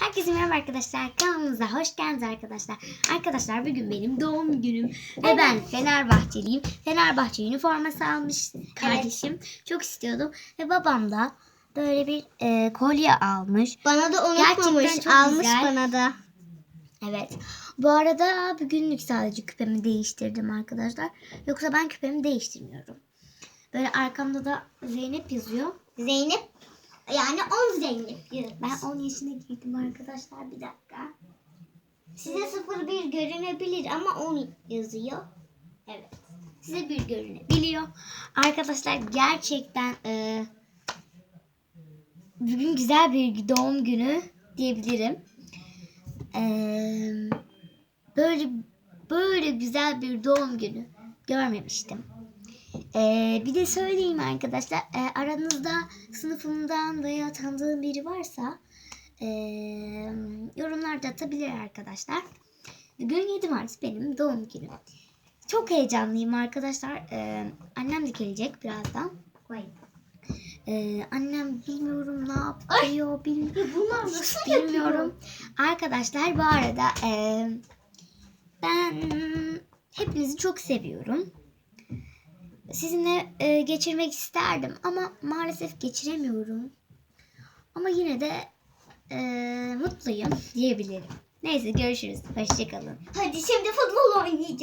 Herkese merhaba arkadaşlar. Kanalımıza hoş geldiniz arkadaşlar. Arkadaşlar bugün benim doğum günüm ve ben Fenerbahçeliyim. Fenerbahçe üniforması almış kardeşim. Çok istiyordum ve babam da böyle bir e, kolye almış. Bana da Gerçekten unutmamış. çok Almış güzel. bana da. Evet. Bu arada bugünlük sadece küpemi değiştirdim arkadaşlar. Yoksa ben küpemi değiştirmiyorum. Böyle arkamda da Zeynep yazıyor. Zeynep yani 10 Zeynep diyor. Ben 10 yaşına girdim arkadaşlar. Bir dakika. Size 01 görünebilir ama 10 yazıyor. Evet. Size bir görünebiliyor. Arkadaşlar gerçekten e, bugün güzel bir doğum günü diyebilirim. E, böyle böyle güzel bir doğum günü görmemiştim. E, bir de söyleyeyim arkadaşlar e, aranızda sınıfımdan veya tanıdığım biri varsa e, yorumlarda atabilir arkadaşlar. Bugün 7 Mart benim doğum günüm. Çok heyecanlıyım arkadaşlar. Ee, annem de gelecek birazdan. Vay. Ee, annem bilmiyorum ne yapıyor. Bil Bunlar nasıl bilmiyorum. Arkadaşlar bu arada e, ben hepinizi çok seviyorum. Sizinle e, geçirmek isterdim ama maalesef geçiremiyorum. Ama yine de e, mutluyum diyebilirim. Neyse görüşürüz. Hoşçakalın. Hadi şimdi futbol oynayacağız.